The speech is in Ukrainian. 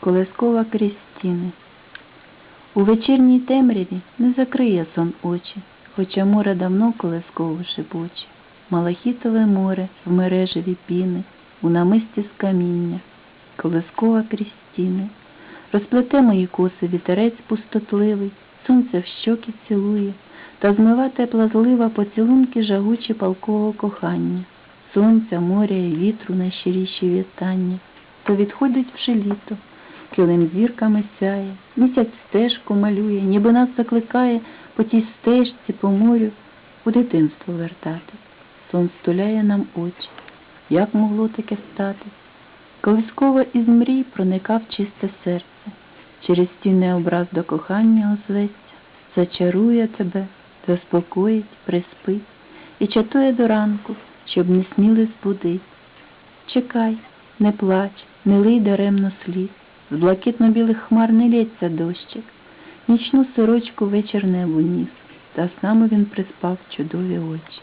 Колескова крізь стіни. У вечірній темряві не закриє сон очі, хоча море давно колесково шепоче. Малахітове море в мережеві піни, у намисті з каміння, колескова крізь стіни. Розплете мої коси вітерець пустотливий, сонце в щоки цілує, та змива тепла злива поцілунки жагучі палкового кохання, сонця, моря і вітру найщиріші вітання, то відходить вже літо, килим зірками сяє, місяць стежку малює, ніби нас закликає по тій стежці, по морю, у дитинство вертати. Сон стуляє нам очі. Як могло таке стати? Колисково із мрій проникав чисте серце, через стіни образ до кохання озветься, зачарує тебе, заспокоїть, приспить і чатує до ранку, щоб не сміли збудить. Чекай, не плач, не лий даремно сліз, з блакитно-білих хмар не лється дощик, нічну сорочку вечір небо ніс, та саме він приспав чудові очі.